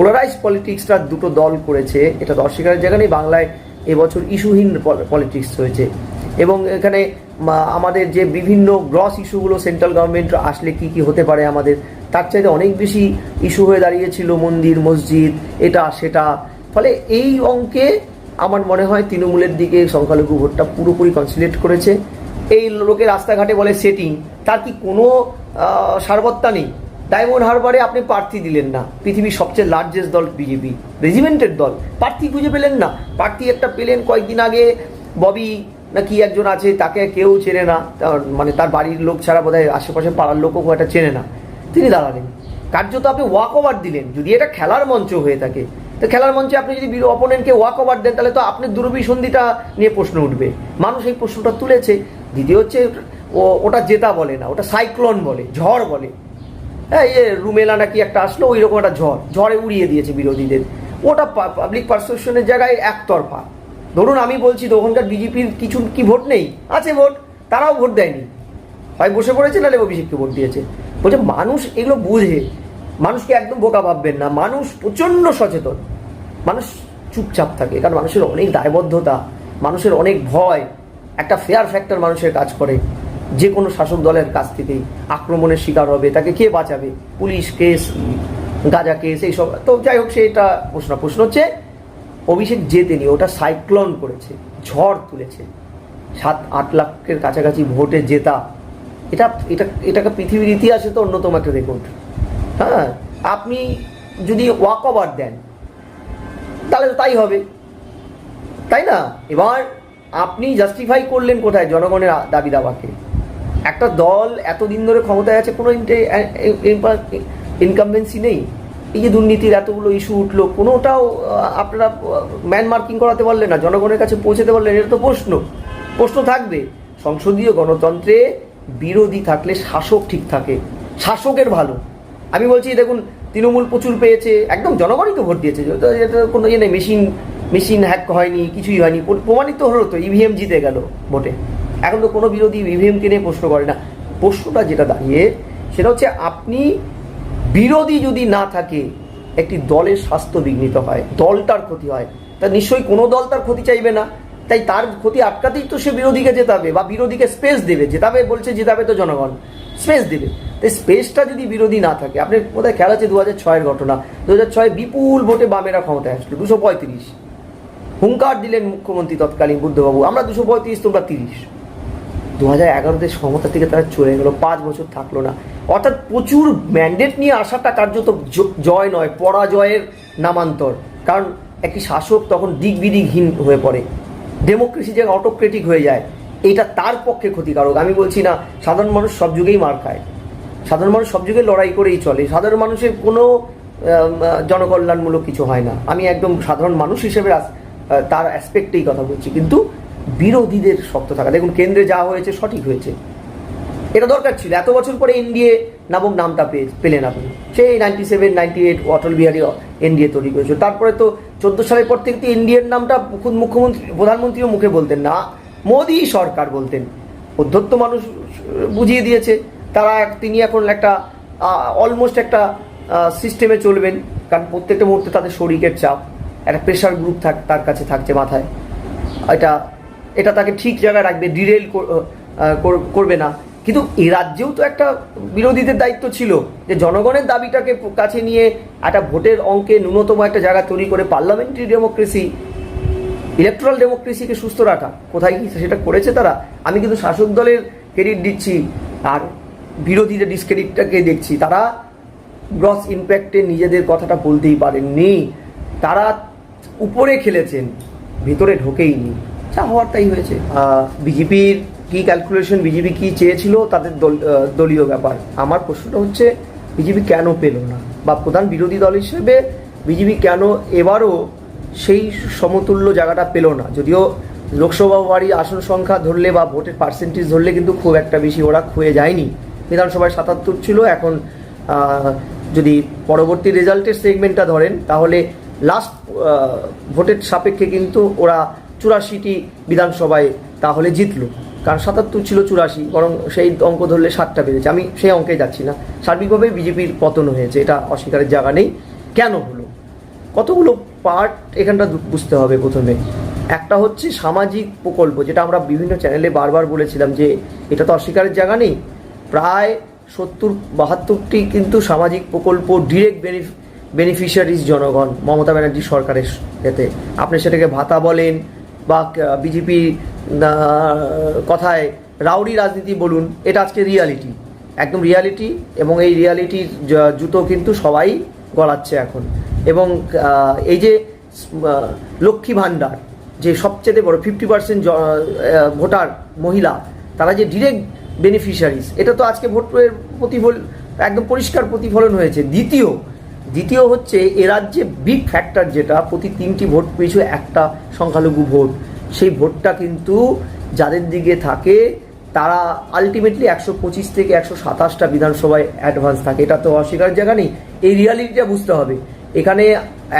Polarise পলিটিক্সটা দুটো দল করেছে, এটা তো অস্বীকারের জায়গা নেই, বাংলায় এবছর ইস্যুহীন পলিটিক্স হয়েছে। এবং এখানে আমাদের যে বিভিন্ন গ্রস ইস্যুগুলো সেন্ট্রাল গভর্নমেন্ট আসলে কি কি হতে পারে আমাদের, তার চাইতে অনেক বেশি ইস্যু হয়ে দাঁড়িয়েছিল মন্দির, মসজিদ, এটা, সেটা। ফলে এই অঙ্কে আমার মনে হয় তৃণমূলের দিকে সংখ্যালঘু ভোটটা পুরোপুরি কনসিলেট করেছে। এই লোকে রাস্তাঘাটে বলে সেটিং তার কি কোনো সারবত্তা নেই? ডায়মন্ড হারবারে আপনি প্রার্থী দিলেন না। পৃথিবীর সবচেয়ে লার্জেস্ট দল বিজেপি রেজিমেন্টের দল। প্রার্থী খুঁজে পেলেন না। প্রার্থী একটা পেলেন কয়েকদিন আগে। ববি না কি একজন আছে, তাকে কেউ চেনে না। তার- মানে তার বাড়ির লোক ছাড়া বোধহয় আশেপাশে পাড়ার লোকও খুব একটা চেনে না। তিনি দাঁড়ালেন। কার্যত আপনি ওয়াক ওভার দিলেন। যদি এটা খেলার মঞ্চ হয়ে থাকে, তো খেলার মঞ্চে আপনি যদি অপোনেন্টকে ওয়াক ওভার দেন, তাহলে তো আপনার দুরভিসন্ধিটা নিয়ে প্রশ্ন উঠবে। মানুষ এই প্রশ্নটা তুলেছে। দ্বিতীয় হচ্ছে, ও- ওটা জেতা বলে না। ওটা সাইক্লোন বলে, ঝড় বলে। হ্যাঁ ইয়ে রুমেলা নাকি একটা আসলো? ওই রকম একটা ঝড়। ঝড়ে উড়িয়ে দিয়েছে বিরোধীদের। ওটা পাবলিক পারসেপশনের জায়গায় একতরফা। ধরুন, আমি বলছি তো ওখানকার বিজেপির কিছু কি ভোট নেই? আছে ভোট, তারাও ভোট দেয়নি। হয় বসে পড়েছে নাহলে অভিষেককে ভোট দিয়েছে? বলছে, মানুষ এগুলো বুঝে। মানুষকে একদম বোকা ভাববেন না? মানুষ প্রচণ্ড সচেতন। মানুষ চুপচাপ থাকে, কারণ মানুষের অনেক দায়বদ্ধতা, মানুষের অনেক ভয়, একটা ফেয়ার ফ্যাক্টর মানুষের কাজ করে। যে কোনো শাসক দলের কাছ থেকেই আক্রমণের শিকার হবে, তাকে কে বাঁচাবে? পুলিশ কেস, গাজা কেস, এইসব। তো যাই হোক সেটা প্রশ্ন। প্রশ্ন হচ্ছে, অভিষেক জেতেনি, ওটা সাইক্লোন করেছে, ঝড় তুলেছে। সাত, আট লাখের কাছাকাছি ভোটে জেতা। এটা এটা, এটাকে পৃথিবীর ইতিহাসে তো অন্যতম একটা রেকর্ড। হ্যাঁ? আপনি যদি ওয়াক ওভার দেন, তাহলে তাই হবে। তাই না? এবার আপনি জাস্টিফাই করলেন কোথায়? জনগণের দাবি দাবাকে একটা দল এতদিন ধরে ক্ষমতায় আছে, কোনো ইনকামবেন্সি নেই। এই যে দুর্নীতির এতগুলো ইস্যু উঠল, কোনোটাও আপনারা ম্যান মার্কিং করাতে পারলেন না, জনগণের কাছে পৌঁছাতে পারলেন এটা তো প্রশ্ন। প্রশ্ন থাকবে। সংসদীয় গণতন্ত্রে বিরোধী থাকলে শাসক ঠিক থাকে। শাসকের ভালো। আমি বলছি, দেখুন, তৃণমূল প্রচুর পেয়েছে, একদম জনগণই তো ভোট দিয়েছে। এটা কোনো ইয়ে নেই, মেশিন মেশিন হ্যাক হয়নি, কিছুই হয়নি। প্রমাণিত হলো তো ইভিএম জিতে গেল ভোটে। এখন তো কোনো বিরোধী ইভিএমকে নিয়ে প্রশ্ন করে না। প্রশ্নটা যেটা দাঁড়িয়ে, সেটা হচ্ছে আপনি বিরোধী যদি না থাকে, একটি দলের স্বাস্থ্য বিঘ্নিত হয়, দলটার ক্ষতি হয়, তা নিশ্চয়ই কোনো দল তার ক্ষতি চাইবে না। তাই তার ক্ষতি আটকাতেই তো সে বিরোধীকে জেতাবে বা বিরোধীকে স্পেস দেবে। জেতাবে বলছে, জেতাবে তো জনগণ স্পেস দেবে। তাই স্পেসটা যদি বিরোধী না থাকে আপনি বোধহয় খেয়াল আছে দু হাজার ছয়ের ঘটনা? দু হাজার ছয় বিপুল ভোটে বামেরা ক্ষমতায় আসলো, দুশো পঁয়ত্রিশ। হুঙ্কার দিলেন মুখ্যমন্ত্রী তৎকালীন বুদ্ধবাবু, আমরা দুশো পঁয়ত্রিশ, তোমরা তিরিশ। দু হাজার এগারোতে ক্ষমতা থেকে তারা চলে গেল, পাঁচ বছর থাকল না। অর্থাৎ প্রচুর ম্যান্ডেট নিয়ে আসাটা কার্যত জয় নয়, পরাজয়ের নামান্তর। কারণ একটি শাসক তখন দিক বিদিকহীন হয়ে পড়ে। ডেমোক্রেসি যে অটোক্রেটিক হয়ে যায়, এটা তার পক্ষে ক্ষতিকারক। আমি বলছি না, সাধারণ মানুষ সব যুগেই মার খায়। সাধারণ মানুষ সব যুগে লড়াই করেই চলে। সাধারণ মানুষের কোনো জনকল্যাণমূলক কিছু হয় না। আমি একদম সাধারণ মানুষ হিসেবে তার অ্যাসপেক্টেই কথা বলছি। কিন্তু বিরোধীদের শক্ত থাকা। দেখুন, কেন্দ্রে যা হয়েছে, সঠিক হয়েছে। এটা দরকার ছিল। এত বছর পরে এনডিএ নামক নামটা পেয়ে পেলেন আপনি। সেই ninety seven ninety eight Atal Bihari NDA তৈরি করেছিল। তারপরে তো চোদ্দ সালের পর থেকে তো এনডিএর নামটা খুদ মুখ্যমন্ত্রী, প্রধানমন্ত্রীও মুখে বলতেন না। মোদী সরকার বলতেন। অধ্যত্ত মানুষ বুঝিয়ে দিয়েছে। তারা তিনি এখন একটা অলমোস্ট একটা সিস্টেমে চলবেন। কারণ প্রত্যেকটা মুহূর্তে তাদের শরীরের চাপ, একটা প্রেশার গ্রুপ থাক, তার কাছে থাকছে মাথায়। এটা এটা তাকে ঠিক জায়গায় রাখবে ডিরেল করবে না। কিন্তু এ রাজ্যেও তো একটা বিরোধীদের দায়িত্ব ছিল যে জনগণের দাবিটাকে কাছে নিয়ে একটা ভোটের অঙ্কে ন্যূনতম একটা জায়গা তৈরি করে পার্লামেন্টারি ডেমোক্রেসি ইলেকট্রাল ডেমোক্রেসিকে সুস্থ রাখা। কোথায় কি সেটা করেছে তারা? আমি কিন্তু শাসক দলের ক্রেডিট দিচ্ছি, আর বিরোধীদের ডিসক্রেডিটটাকে দেখছি। তারা গ্রস ইম্প্যাক্টে নিজেদের কথাটা বলতেই পারেননি। তারা উপরে খেলেছেন, ভিতরে ঢোকেইনি। যা হওয়ার তাই হয়েছে বিজেপির কি ক্যালকুলেশন বিজেপি কি চেয়েছিল, তাদের দল- দলীয় ব্যাপার। আমার প্রশ্নটা হচ্ছে বিজেপি কেন পেল না? বা প্রধান বিরোধী দল হিসেবে বিজেপি কেন এবারও সেই সমতুল্য জায়গাটা পেল না? যদিও লোকসভা বাড়ি আসন সংখ্যা ধরলে বা ভোটের পার্সেন্টেজ ধরলে কিন্তু খুব একটা বেশি ওরা খুয়ে যায়নি। বিধানসভায় সাতাত্তর ছিল, এখন যদি পরবর্তী রেজাল্টের সেগমেন্টটা ধরেন, তাহলে লাস্ট ভোটের সাপেক্ষে কিন্তু ওরা চুরাশিটি বিধানসভায় তাহলে জিতলো। কারণ সাতাত্তর ছিল চুরাশি, বরং সেই অঙ্ক ধরলে সাতটা বেড়েছে। আমি সেই অঙ্কে যাচ্ছি না। সার্বিকভাবে বিজেপির পতন হয়েছে, এটা অস্বীকারের জায়গা নেই। কেন হলো? কতগুলো পার্ট এখানটা বুঝতে হবে প্রথমে। একটা হচ্ছে সামাজিক প্রকল্প, যেটা আমরা বিভিন্ন চ্যানেলে বারবার বলেছিলাম যে এটা তো অস্বীকারের জায়গা নেই। প্রায় সত্তর, বাহাত্তরটি কিন্তু সামাজিক প্রকল্প ডিরেক্ট বেনিফিশিয়ারিজ জনগণ, মমতা ব্যানার্জি সরকারের এতে। আপনি সেটাকে ভাতা বলেন বা বিজেপি কথায় রাউডি রাজনীতি বলুন, এটা আজকে রিয়ালিটি একদম রিয়ালিটি এবং এই রিয়ালিটির জ- জুতো কিন্তু সবাই গড়াচ্ছে এখন। এবং এই যে লক্ষ্মী ভাণ্ডার, যে সবচেয়ে বড় ফিফটি পার্সেন্ট ভোটার মহিলা, তারা যে ডিরেক্ট বেনিফিশিয়ারিজ এটা তো আজকে ভোটের প্রতিফল, একদম পরিষ্কার প্রতিফলন হয়েছে। দ্বিতীয় দ্বিতীয় হচ্ছে, এ রাজ্যে বিগ ফ্যাক্টর যেটা, প্রতি তিনটি ভোট পিছু একটা সংখ্যালঘু ভোট। সেই ভোটটা কিন্তু যাদের দিকে থাকে, তারা আলটিমেটলি একশো পঁচিশ থেকে একশো সাতাশটা বিধানসভায় অ্যাডভান্স থাকে। এটা তো অস্বীকার জায়গা নেই। এই রিয়ালিটিটা বুঝতে হবে। এখানে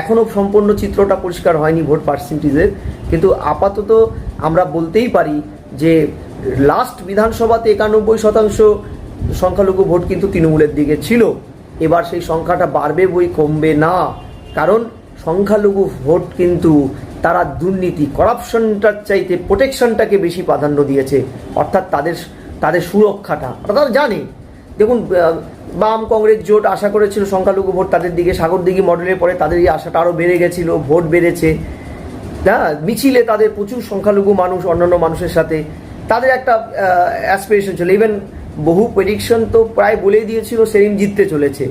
এখনও সম্পূর্ণ চিত্রটা পরিষ্কার হয়নি ভোট পার্সেন্টেজের কিন্তু আপাতত আমরা বলতেই পারি যে লাস্ট বিধানসভাতে একানব্বই শতাংশ সংখ্যালঘু ভোট কিন্তু তৃণমূলের দিকে ছিল। এবার সেই সংখ্যাটা বাড়বে বই কমবে না। কারণ সংখ্যালঘু ভোট কিন্তু তারা দুর্নীতি করাপশনটার চাইতে প্রোটেকশনটাকে বেশি প্রাধান্য দিয়েছে। অর্থাৎ তাদের তাদের সুরক্ষাটা। তারা জানে দেখুন বাম কংগ্রেস জোট আশা করেছিল সংখ্যালঘু ভোট তাদের দিকে সাগর দিঘি মডেলের পরে তাদের এই আশাটা আরও বেড়ে গেছিল, ভোট বেড়েছে। হ্যাঁ মিছিলে তাদের প্রচুর সংখ্যালঘু মানুষ, অন্যান্য মানুষের সাথে। তাদের একটা অ্যাসপিরেশন ছিল। ইভেন বহু প্রেডিকশন তো প্রায় বলেই দিয়েছিল সেরিম জিততে চলেছে।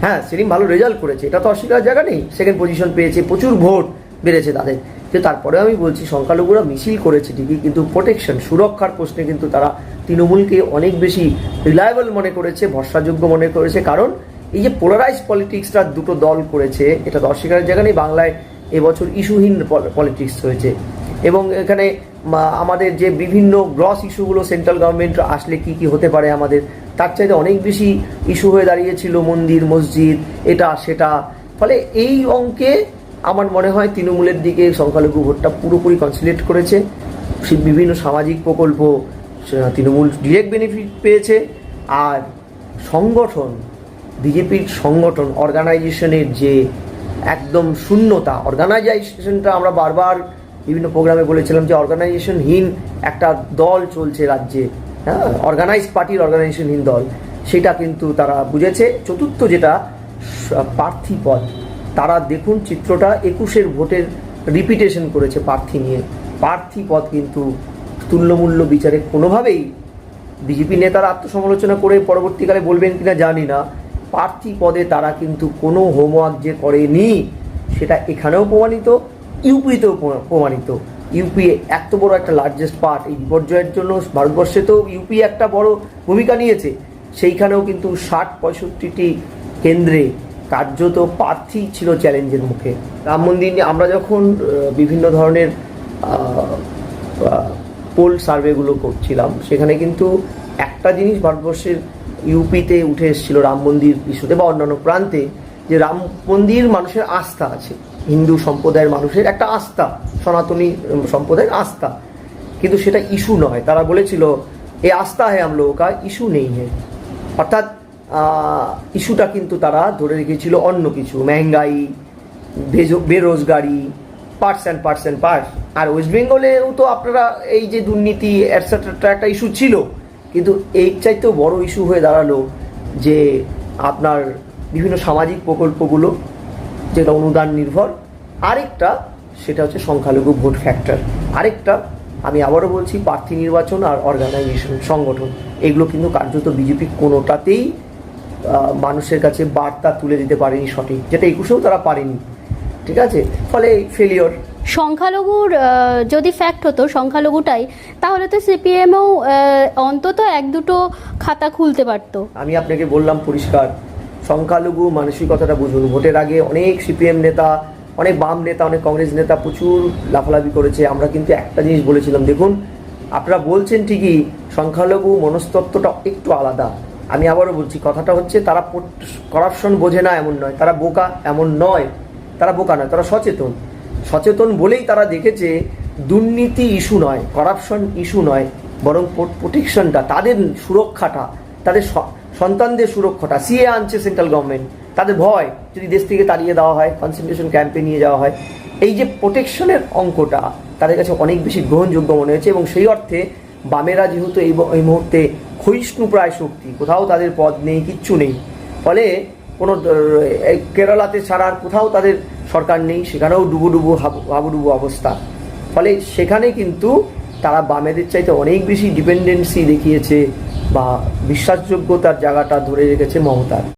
হ্যাঁ সেরিম ভালো রেজাল্ট করেছে। এটা তো অস্বীকার জায়গা নেই। সেকেন্ড পজিশন পেয়েছে, প্রচুর ভোট বেড়েছে তাদের। কিন্তু তারপরে আমি বলছি, সংখ্যালঘুরা মিছিল করেছে ঠিকই, কিন্তু প্রোটেকশন সুরক্ষার প্রশ্নে কিন্তু তারা তৃণমূলকে অনেক বেশি রিলায়েবল মনে করেছে, ভরসাযোগ্য মনে করেছে। কারণ এই যে পোলারাইজ পলিটিক্সটা দুটো দল করেছে, এটা তো অস্বীকারের জায়গা নেই। বাংলায় এবছর ইস্যুহীন পলিটিক্স হয়েছে। এবং এখানে আমাদের যে বিভিন্ন গ্রস ইস্যুগুলো সেন্ট্রাল গভর্নমেন্ট আসলে কি কি হতে পারে আমাদের, তার চাইতে অনেক বেশি ইস্যু হয়ে দাঁড়িয়েছিল মন্দির, মসজিদ, এটা, সেটা। ফলে এই অঙ্কে আমার মনে হয় তৃণমূলের দিকে সংখ্যালঘু ভোটটা পুরোপুরি কনসিলেট করেছে। বিভিন্ন সামাজিক প্রকল্প তৃণমূল ডিরেক্ট বেনিফিট পেয়েছে। আর সংগঠন, বিজেপির সংগঠন অর্গানাইজেশনের যে একদম শূন্যতা অর্গানাইজেশনটা আমরা বারবার বিভিন্ন প্রোগ্রামে বলেছিলাম যে অর্গানাইজেশনহীন একটা দল চলছে রাজ্যে। হ্যাঁ অর্গানাইজ পার্টির অর্গানাইজেশনহীন দল। সেটা কিন্তু তারা বুঝেছে। চতুর্থ যেটা প্রার্থী পদ। তারা দেখুন চিত্রটা, একুশের ভোটের রিপিটেশন করেছে প্রার্থী নিয়ে। প্রার্থী পদ কিন্তু তুল্যমূল্য বিচারে কোনোভাবেই বিজেপি নেতারা আত্মসমালোচনা করে পরবর্তীকালে বলবেন কিনা জানি না। প্রার্থী পদে তারা কিন্তু কোনো হোমওয়ার্ক যে করেনি, সেটা এখানেও প্রমাণিত। ইউপিতেও প্র- প্রমাণিত। ইউপি এত বড় একটা লার্জেস্ট পার্ট এই বিপর্যয়ের জন্য ভারতবর্ষে তো ইউপি একটা বড় ভূমিকা নিয়েছে। সেইখানেও কিন্তু ষাট পঁয়ষট্টিটি কেন্দ্রে কার্যত প্রার্থী ছিল চ্যালেঞ্জের মুখে। রাম মন্দির আমরা যখন বিভিন্ন ধরনের পোল সার্ভেগুলো করছিলাম, সেখানে কিন্তু একটা জিনিস ভারতবর্ষের ইউপিতে উঠে এসেছিল রাম মন্দির ইস্যুতে বা অন্যান্য প্রান্তে যে রাম মন্দির মানুষের আস্থা আছে। হিন্দু সম্প্রদায়ের মানুষের একটা আস্থা, সনাতনী সম্প্রদায়ের আস্থা। কিন্তু সেটা ইস্যু নয়। তারা বলেছিল, এ আস্থা হ্যাঁ আমলো কা ইস্যু নেই হ্যাঁ অর্থাৎ ইস্যুটা কিন্তু তারা ধরে রেখেছিল অন্য কিছু। মেহঙ্গাই বেরোজগারি, parts and parts and parts. R west বেঙ্গলেও তো আপনারা এই যে দুর্নীতি অ্যাটসেট্রাটা একটা ইস্যু ছিল। কিন্তু এই চাইতেও বড় ইস্যু হয়ে দাঁড়াল যে আপনার বিভিন্ন সামাজিক প্রকল্পগুলো যেটা অনুদান নির্ভর। আরেকটা সেটা হচ্ছে সংখ্যালঘু ভোট ফ্যাক্টর আরেকটা আমি আবারও বলছি প্রার্থী নির্বাচন আর অর্গানাইজেশন সংগঠন। এগুলো কিন্তু কার্যত বিজেপি কোনোটাতেই মানুষের কাছে বার্তা তুলে দিতে পারেনি সঠিক যেটা একুশেও তারা পারেনি। ঠিক আছে? ফলে ফেলিওর সংখ্যালঘুর যদি ফ্যাক্ট হতো সংখ্যালঘুটাই তাহলে তো সিপিএমও অন্তত এক দুটো খাতা খুলতে পারতো। আমি আপনাকে বললাম পরিষ্কার সংখ্যালঘু মানসিকতাটা বুঝুন। ভোটের আগে অনেক সিপিএম নেতা, অনেক বাম নেতা, অনেক কংগ্রেস নেতা প্রচুর লাফালাফি করেছে। আমরা কিন্তু একটা জিনিস বলেছিলাম, দেখুন, আপনারা বলছেন ঠিকই, সংখ্যালঘু মনস্তত্ত্বটা একটু আলাদা। আমি আবারও বলছি, কথাটা হচ্ছে তারা করাপশন বোঝে না এমন নয়। তারা বোকা এমন নয়। তারা বোকা নয়, তারা সচেতন। সচেতন বলেই তারা দেখেছে, দুর্নীতি ইস্যু নয় করাপশন ইস্যু নয়, বরং প্রোটেকশনটা তাদের সুরক্ষাটা, তাদের সন্তানদের সুরক্ষাটা, সিএ আনছে সেন্ট্রাল গভর্নমেন্ট। তাদের ভয়, যদি দেশ থেকে তাড়িয়ে দেওয়া হয় কনসেন্ট্রেশন ক্যাম্পে নিয়ে যাওয়া হয়। এই যে প্রোটেকশনের অঙ্কটা, তাদের কাছে অনেক বেশি গ্রহণযোগ্য মনে হয়েছে এবং সেই অর্থে বামেরা যেহেতু এই এই মুহূর্তে ক্ষয়িষ্ণু প্রায় শক্তি, কোথাও তাদের পদ নেই, কিচ্ছু নেই। ফলে কোনো কেরালাতে ছাড়া আর কোথাও তাদের সরকার নেই, সেখানেও ডুবো ডুবো হাবু- হাবুডুবু অবস্থা। ফলে সেখানে কিন্তু তারা বামেদের চাইতে অনেক বেশি ডিপেন্ডেন্সি দেখিয়েছে বা বিশ্বাসযোগ্যতার জায়গাটা ধরে রেখেছে মমতার।